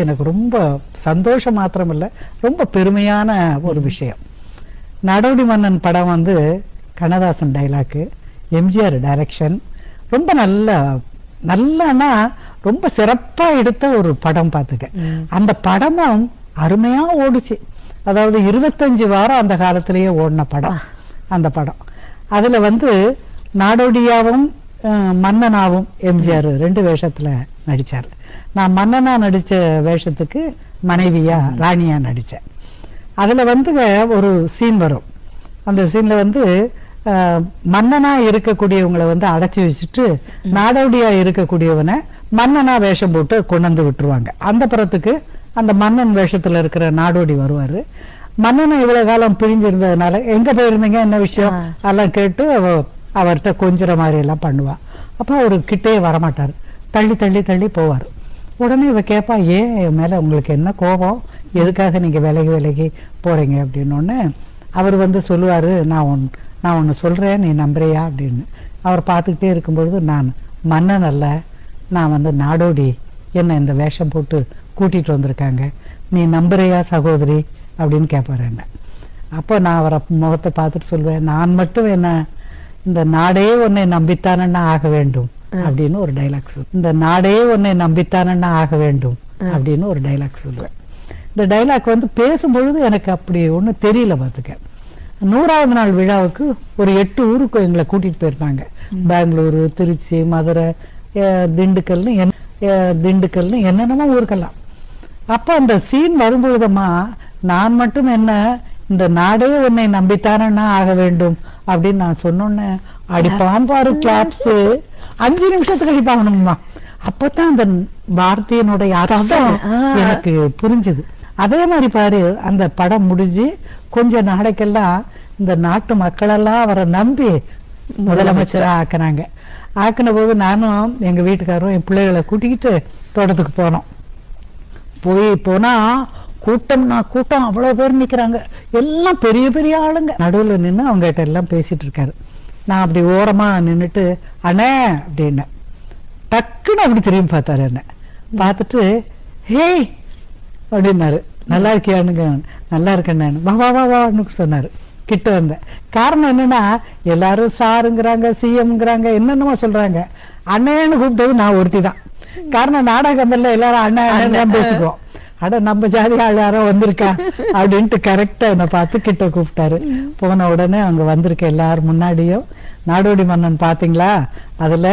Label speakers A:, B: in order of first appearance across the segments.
A: எனக்கு ரொம்ப சந்தோஷம் மாத்திரமில்ல ரொம்ப பெருமையான ஒரு விஷயம். நடவடி மன்னன் படம் வந்து கண்ணதாசன் டைலாக்கு எம்ஜிஆர் டைரக்ஷன் ரொம்ப நல்ல நல்லன்னா ரொம்ப சிறப்பா எடுத்த ஒரு படம் பார்த்துக்க. அந்த படமும் அருமையா ஓடுச்சு. அதாவது இருபத்தஞ்சு வாரம் அந்த காலத்திலேயே ஓடின படம் அந்த படம். அதுல வந்து நாடோடியாவும் மன்னனாவும் எம்ஜிஆர் ரெண்டு வேஷத்துல நடிச்சார். நான் மன்னனா நடிச்ச வேஷத்துக்கு மனைவியா ராணியா நடிச்சேன். அதுல வந்து ஒரு சீன் வரும். அந்த சீன்ல வந்து அஹ், மன்னனா இருக்கக்கூடியவங்களை வந்து அடைச்சி வச்சுட்டு நாடோடியா இருக்கக்கூடியவனை மன்னனா வேஷம் போட்டு கொண்டு வந்து விட்டுருவாங்க. அந்த புறத்துக்கு அந்த மன்னன் வேஷத்துல இருக்கிற நாடோடி வருவாரு. மன்னனை இவ்வளவு காலம் பிரிஞ்சிருந்ததுனால எங்க போயிருந்தீங்க? என்ன விஷயம்? அதெல்லாம் கேட்டு அவ அவர்கிட்ட கொஞ்சிற மாதிரி எல்லாம் பண்ணுவா. அப்போ அவரு கிட்டே வரமாட்டார். தள்ளி தள்ளி தள்ளி போவார். உடனே இவ கேட்பா ஏன் என் மேல உங்களுக்கு என்ன கோபம்? எதுக்காக நீங்க விலகி விலகி போறீங்க? அப்படின்னு அவர் வந்து சொல்லுவாரு நான் ஒன் நான் ஒன்று சொல்றேன் நீ நம்புறியா? அப்படின்னு. அவர் பார்த்துக்கிட்டே இருக்கும்பொழுது நான் மன்னன் அல்ல. நான் வந்து நாடோடி. என்ன இந்த வேஷம் போட்டு கூட்டிட்டு வந்திருக்காங்க. நீ நம்புறியா சகோதரி? அப்படின்னு கேட்பார் என்ன. அப்போ நான் அவரை முகத்தை பார்த்துட்டு சொல்லுவேன் நான் மட்டும் என்ன இந்த நாடே உன்னை நம்பித்தானன்னா ஆக வேண்டும். அப்படின்னு ஒரு டைலாக் சொல் இந்த நாடே உன்னை நம்பித்தானன்னா ஆக வேண்டும் அப்படின்னு ஒரு டைலாக் சொல்லுவேன். இந்த டைலாக் வந்து பேசும்பொழுது எனக்கு அப்படி ஒன்றும் தெரியல பார்த்துக்க. நூறாவது நாள் விழாவுக்கு ஒரு எட்டு ஊருக்கு எங்களை கூட்டிட்டு போயிருந்தாங்க. பெங்களூரு திருச்சி மதுரை திண்டுக்கல்னு என் திண்டுக்கல்னு என்னென்னமோ ஊருக்கெல்லாம். அப்ப அந்த சீன் வரும்பொழுதம்மா நான் மட்டும் என்ன இந்த நாடே உன்னை நம்பித்தானன்னா ஆக வேண்டும் அப்படின்னு நான் சொன்னோன்னே அடிப்பான் பாரு கிளாப்ஸ் அஞ்சு நிமிஷத்துக்கு அடிப்பாங்கணும்மா அப்பதான் அந்த வார்த்தையினுடைய அர்த்தம் எனக்கு புரிஞ்சுது. அதே மாதிரி பாரு அந்த படம் முடிஞ்சு கொஞ்ச நாளைக்கெல்லாம் இந்த நாட்டு மக்களெல்லாம் அவரை நம்பி முதலமைச்சரா ஆக்குனாங்க. ஆக்குன போது நானும் எங்க வீட்டுக்காரரும் என் பிள்ளைகளை கூட்டிக்கிட்டு தோட்டத்துக்கு போனோம். போய் போனா கூட்டம்னா கூட்டம் அவ்வளவு பேர் நிக்கிறாங்க. எல்லாம் பெரிய பெரிய ஆளுங்க. நடுவுல நின்னு அவங்க கிட்ட எல்லாம் பேசிட்டு இருக்காரு. நான் அப்படி ஓரமா நின்னுட்டு அண்ணே அப்படின்னேன். டக்குன்னு அப்படி திரும்பி பார்த்தாரு என்ன பார்த்துட்டு ஹேய் அப்படின்னாரு. நல்லா இருக்கியானுங்க நல்லா இருக்கேன் நான் வா வா வா வான்னு சொன்னாரு. கிட்ட வந்தேன். காரணம் என்னன்னா எல்லாரும் சாருங்கிறாங்க சிஎம்ங்கிறாங்க என்னென்னமோ சொல்றாங்க. அண்ணன்னு கூப்பிட்டது நான் ஒருத்தி தான் காரணம் நாடகங்கள்ல எல்லாரும் அண்ணன் அண்ணன் தான் பேசிக்குவோம். அட நம்ம ஜாதி ஆள் யாரோ வந்திருக்கா? அப்படின்ட்டு கரெக்டா என்னை பார்த்து கிட்ட கூப்பிட்டாரு. போன உடனே அங்க வந்திருக்க எல்லாரும் முன்னாடியும் நாடோடி மன்னன் பாத்தீங்களா அதுல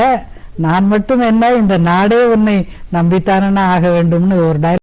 A: நான் மட்டும் என்ன இந்த நாடே உன்னை நம்பித்தானே ஆக வேண்டும்னு ஒரு டைலாக்